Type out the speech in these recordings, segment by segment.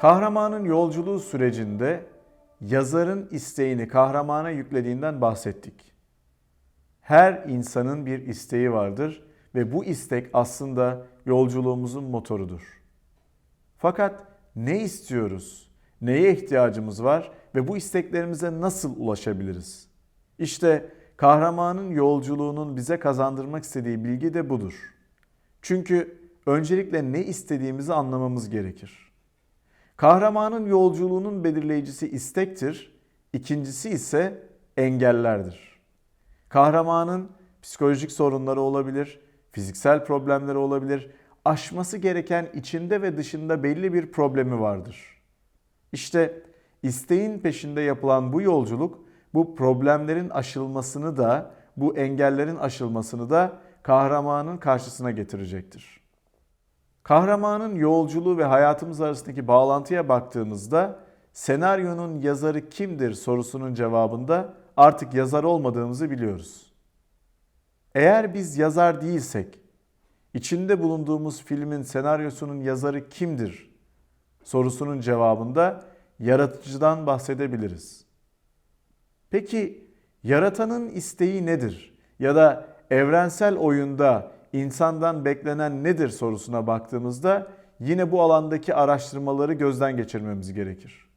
Kahramanın yolculuğu sürecinde yazarın isteğini kahramana yüklediğinden bahsettik. Her insanın bir isteği vardır ve bu istek aslında yolculuğumuzun motorudur. Fakat ne istiyoruz? Neye ihtiyacımız var ve bu isteklerimize nasıl ulaşabiliriz? İşte kahramanın yolculuğunun bize kazandırmak istediği bilgi de budur. Çünkü öncelikle ne istediğimizi anlamamız gerekir. Kahramanın yolculuğunun belirleyicisi istektir, ikincisi ise engellerdir. Kahramanın psikolojik sorunları olabilir, fiziksel problemleri olabilir, aşması gereken içinde ve dışında belli bir problemi vardır. İşte isteğin peşinde yapılan bu yolculuk bu problemlerin aşılmasını da, bu engellerin aşılmasını da kahramanın karşısına getirecektir. Kahramanın yolculuğu ve hayatımız arasındaki bağlantıya baktığımızda senaryonun yazarı kimdir sorusunun cevabında artık yazar olmadığımızı biliyoruz. Eğer biz yazar değilsek, içinde bulunduğumuz filmin senaryosunun yazarı kimdir sorusunun cevabında yaratıcıdan bahsedebiliriz. Peki yaratanın isteği nedir? Ya da evrensel oyunda insandan beklenen nedir sorusuna baktığımızda yine bu alandaki araştırmaları gözden geçirmemiz gerekir.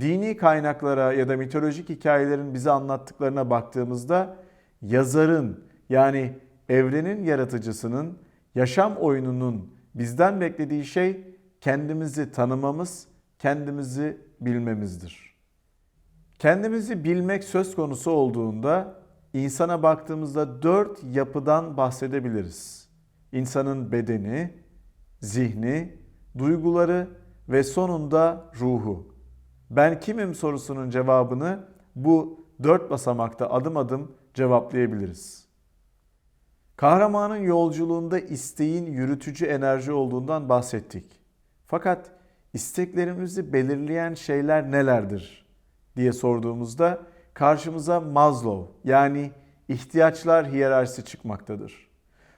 Dini kaynaklara ya da mitolojik hikayelerin bize anlattıklarına baktığımızda yazarın yani evrenin yaratıcısının yaşam oyununun bizden beklediği şey kendimizi tanımamız, kendimizi bilmemizdir. Kendimizi bilmek söz konusu olduğunda insana baktığımızda dört yapıdan bahsedebiliriz. İnsanın bedeni, zihni, duyguları ve sonunda ruhu. Ben kimim sorusunun cevabını bu dört basamakta adım adım cevaplayabiliriz. Kahramanın yolculuğunda isteğin yürütücü enerji olduğundan bahsettik. Fakat isteklerimizi belirleyen şeyler nelerdir diye sorduğumuzda karşımıza Maslow yani ihtiyaçlar hiyerarşisi çıkmaktadır.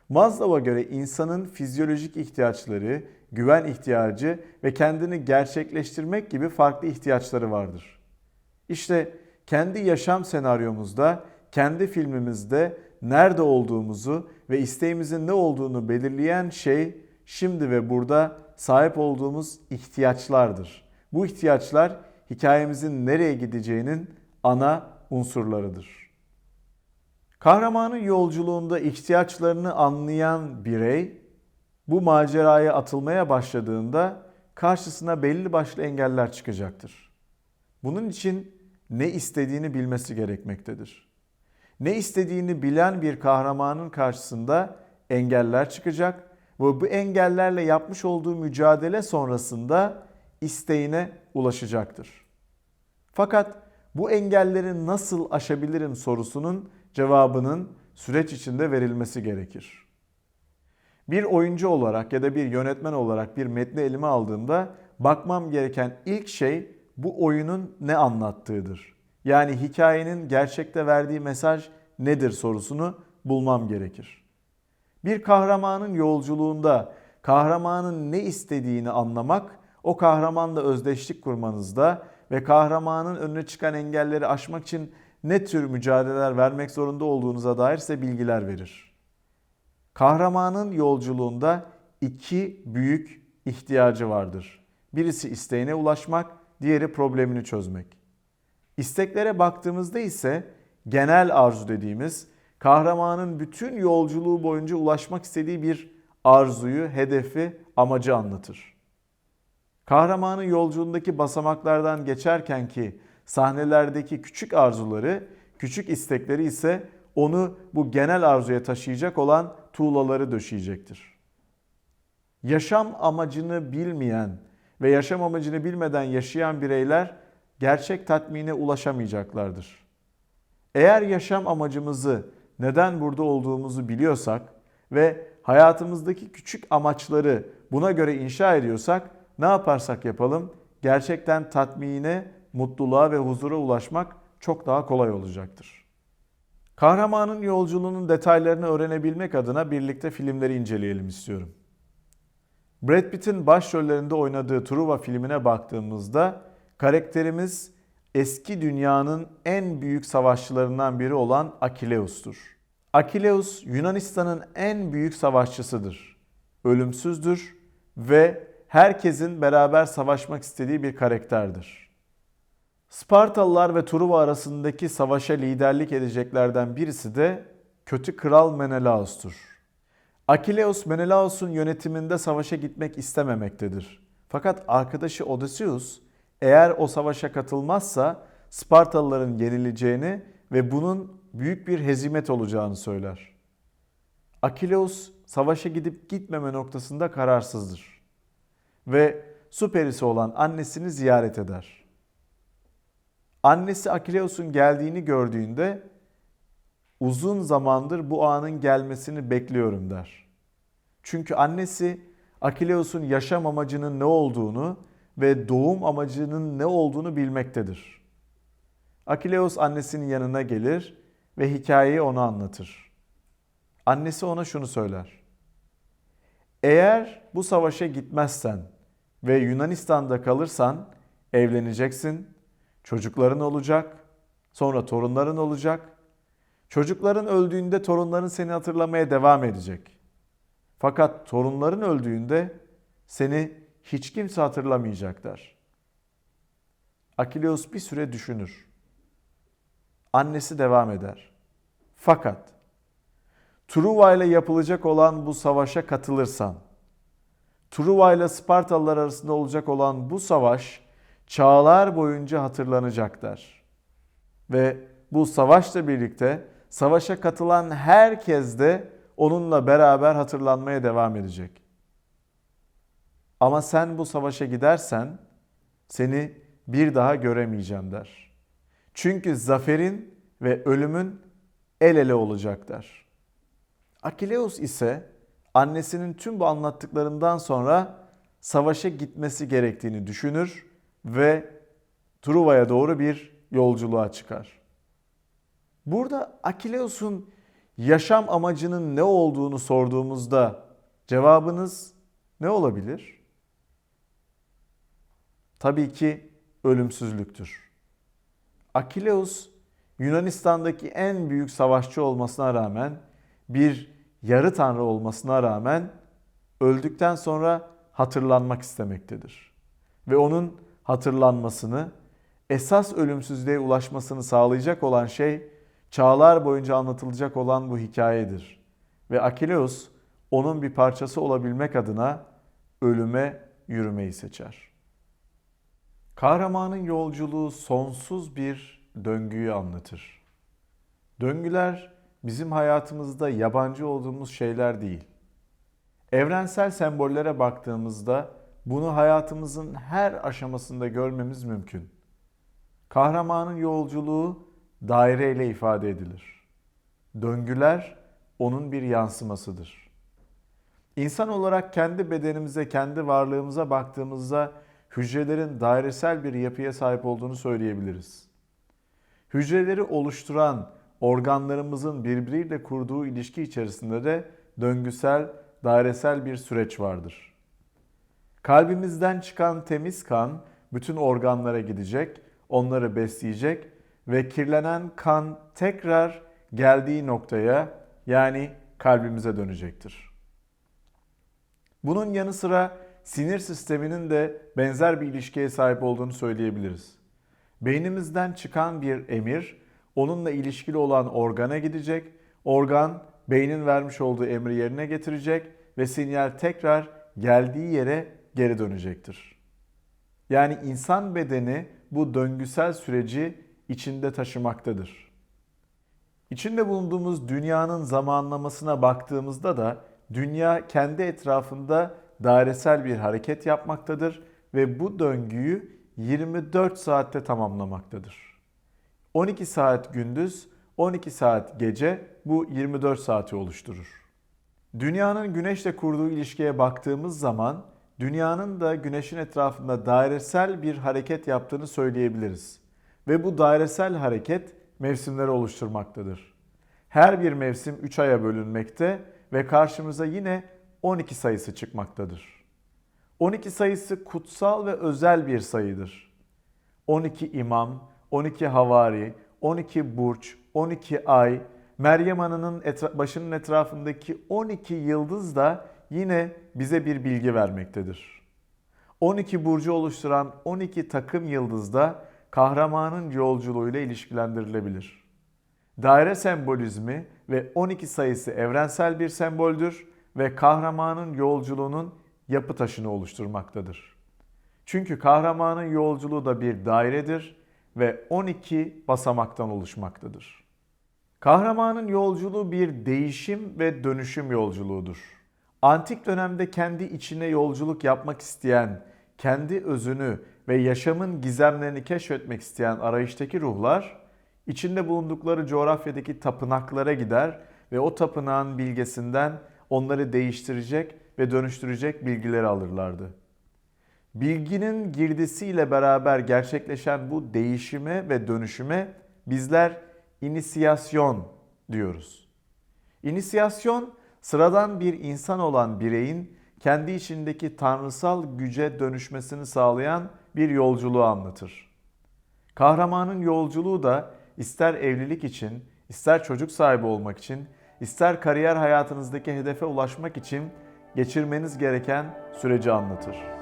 Maslow'a göre insanın fizyolojik ihtiyaçları, güven ihtiyacı ve kendini gerçekleştirmek gibi farklı ihtiyaçları vardır. İşte kendi yaşam senaryomuzda, kendi filmimizde nerede olduğumuzu ve isteğimizin ne olduğunu belirleyen şey şimdi ve burada sahip olduğumuz ihtiyaçlardır. Bu ihtiyaçlar hikayemizin nereye gideceğinin ana unsurlarıdır. Kahramanın yolculuğunda ihtiyaçlarını anlayan birey bu maceraya atılmaya başladığında karşısına belli başlı engeller çıkacaktır. Bunun için ne istediğini bilmesi gerekmektedir. Ne istediğini bilen bir kahramanın karşısında engeller çıkacak ve bu engellerle yapmış olduğu mücadele sonrasında isteğine ulaşacaktır. Fakat bu engelleri nasıl aşabilirim sorusunun cevabının süreç içinde verilmesi gerekir. Bir oyuncu olarak ya da bir yönetmen olarak bir metni elime aldığımda bakmam gereken ilk şey bu oyunun ne anlattığıdır. Yani hikayenin gerçekte verdiği mesaj nedir sorusunu bulmam gerekir. Bir kahramanın yolculuğunda kahramanın ne istediğini anlamak, o kahramanla özdeşlik kurmanızda ve kahramanın önüne çıkan engelleri aşmak için ne tür mücadeleler vermek zorunda olduğunuza dair size bilgiler verir. Kahramanın yolculuğunda iki büyük ihtiyacı vardır. Birisi isteğine ulaşmak, diğeri problemini çözmek. İsteklere baktığımızda ise genel arzu dediğimiz kahramanın bütün yolculuğu boyunca ulaşmak istediği bir arzuyu, hedefi, amacı anlatır. Kahramanın yolculuğundaki basamaklardan geçerken ki sahnelerdeki küçük arzuları, küçük istekleri ise onu bu genel arzuya taşıyacak olan tuğlaları döşeyecektir. Yaşam amacını bilmeyen ve yaşam amacını bilmeden yaşayan bireyler gerçek tatmine ulaşamayacaklardır. Eğer yaşam amacımızı, neden burada olduğumuzu biliyorsak ve hayatımızdaki küçük amaçları buna göre inşa ediyorsak ne yaparsak yapalım gerçekten tatmine, mutluluğa ve huzura ulaşmak çok daha kolay olacaktır. Kahramanın yolculuğunun detaylarını öğrenebilmek adına birlikte filmleri inceleyelim istiyorum. Brad Pitt'in başrollerinde oynadığı Truva filmine baktığımızda karakterimiz eski dünyanın en büyük savaşçılarından biri olan Akileus'tur. Akileus Yunanistan'ın en büyük savaşçısıdır. Ölümsüzdür ve herkesin beraber savaşmak istediği bir karakterdir. Spartalılar ve Truva arasındaki savaşa liderlik edeceklerden birisi de kötü kral Menelaos'tur. Akileus Menelaos'un yönetiminde savaşa gitmek istememektedir. Fakat arkadaşı Odysseus eğer o savaşa katılmazsa Spartalıların yenileceğini ve bunun büyük bir hezimet olacağını söyler. Akileus savaşa gidip gitmeme noktasında kararsızdır ve su perisi olan annesini ziyaret eder. Annesi Akileus'un geldiğini gördüğünde uzun zamandır bu anın gelmesini bekliyorum der. Çünkü annesi Akileus'un yaşam amacının ne olduğunu ve doğum amacının ne olduğunu bilmektedir. Akileus annesinin yanına gelir ve hikayeyi ona anlatır. Annesi ona şunu söyler. Eğer bu savaşa gitmezsen ve Yunanistan'da kalırsan evleneceksin, çocukların olacak, sonra torunların olacak. Çocukların öldüğünde torunların seni hatırlamaya devam edecek. Fakat torunların öldüğünde seni hiç kimse hatırlamayacaklar. Akileus bir süre düşünür. Annesi devam eder. Fakat Truva ile yapılacak olan bu savaşa katılırsan, Truva ile Spartalılar arasında olacak olan bu savaş çağlar boyunca hatırlanacaklar. Ve bu savaşla birlikte savaşa katılan herkes de onunla beraber hatırlanmaya devam edecek. Ama sen bu savaşa gidersen seni bir daha göremeyeceğim der. Çünkü zaferin ve ölümün el ele olacaklar. Akileus ise annesinin tüm bu anlattıklarından sonra savaşa gitmesi gerektiğini düşünür ve Truva'ya doğru bir yolculuğa çıkar. Burada Akileus'un yaşam amacının ne olduğunu sorduğumuzda cevabınız ne olabilir? Tabii ki ölümsüzlüktür. Akileus Yunanistan'daki en büyük savaşçı olmasına rağmen bir yarı tanrı olmasına rağmen öldükten sonra hatırlanmak istemektedir. Ve onun hatırlanmasını, esas ölümsüzlüğe ulaşmasını sağlayacak olan şey çağlar boyunca anlatılacak olan bu hikayedir. Ve Akileus onun bir parçası olabilmek adına ölüme yürümeyi seçer. Kahramanın yolculuğu sonsuz bir döngüyü anlatır. Döngüler bizim hayatımızda yabancı olduğumuz şeyler değil. Evrensel sembollere baktığımızda bunu hayatımızın her aşamasında görmemiz mümkün. Kahramanın yolculuğu daireyle ifade edilir. Döngüler onun bir yansımasıdır. İnsan olarak kendi bedenimize, kendi varlığımıza baktığımızda hücrelerin dairesel bir yapıya sahip olduğunu söyleyebiliriz. Hücreleri oluşturan organlarımızın birbiriyle kurduğu ilişki içerisinde de döngüsel, dairesel bir süreç vardır. Kalbimizden çıkan temiz kan bütün organlara gidecek, onları besleyecek ve kirlenen kan tekrar geldiği noktaya yani kalbimize dönecektir. Bunun yanı sıra sinir sisteminin de benzer bir ilişkiye sahip olduğunu söyleyebiliriz. Beynimizden çıkan bir emir onunla ilişkili olan organa gidecek. Organ beynin vermiş olduğu emri yerine getirecek ve sinyal tekrar geldiği yere geri dönecektir. Yani insan bedeni bu döngüsel süreci içinde taşımaktadır. İçinde bulunduğumuz dünyanın zamanlamasına baktığımızda da dünya kendi etrafında dairesel bir hareket yapmaktadır ve bu döngüyü 24 saatte tamamlamaktadır. 12 saat gündüz, 12 saat gece bu 24 saati oluşturur. Dünyanın güneşle kurduğu ilişkiye baktığımız zaman dünyanın da güneşin etrafında dairesel bir hareket yaptığını söyleyebiliriz. Ve bu dairesel hareket mevsimleri oluşturmaktadır. Her bir mevsim 3 aya bölünmekte ve karşımıza yine 12 sayısı çıkmaktadır. 12 sayısı kutsal ve özel bir sayıdır. 12 imam, 12 havari, 12 burç, 12 ay, Meryem Ana'nın etra- başının etrafındaki 12 yıldız da yine bize bir bilgi vermektedir. 12 burcu oluşturan 12 takım yıldız da kahramanın yolculuğuyla ilişkilendirilebilir. Daire sembolizmi ve 12 sayısı evrensel bir semboldür ve kahramanın yolculuğunun yapı taşını oluşturmaktadır. Çünkü kahramanın yolculuğu da bir dairedir ve 12 basamaktan oluşmaktadır. Kahramanın yolculuğu bir değişim ve dönüşüm yolculuğudur. Antik dönemde kendi içine yolculuk yapmak isteyen, kendi özünü ve yaşamın gizemlerini keşfetmek isteyen arayıştaki ruhlar, içinde bulundukları coğrafyadaki tapınaklara gider ve o tapınağın bilgesinden onları değiştirecek ve dönüştürecek bilgileri alırlardı. Bilginin girdisiyle beraber gerçekleşen bu değişime ve dönüşüme bizler inisiyasyon diyoruz. İnisiyasyon sıradan bir insan olan bireyin kendi içindeki tanrısal güce dönüşmesini sağlayan bir yolculuğu anlatır. Kahramanın yolculuğu da ister evlilik için, ister çocuk sahibi olmak için, ister kariyer hayatınızdaki hedefe ulaşmak için geçirmeniz gereken süreci anlatır.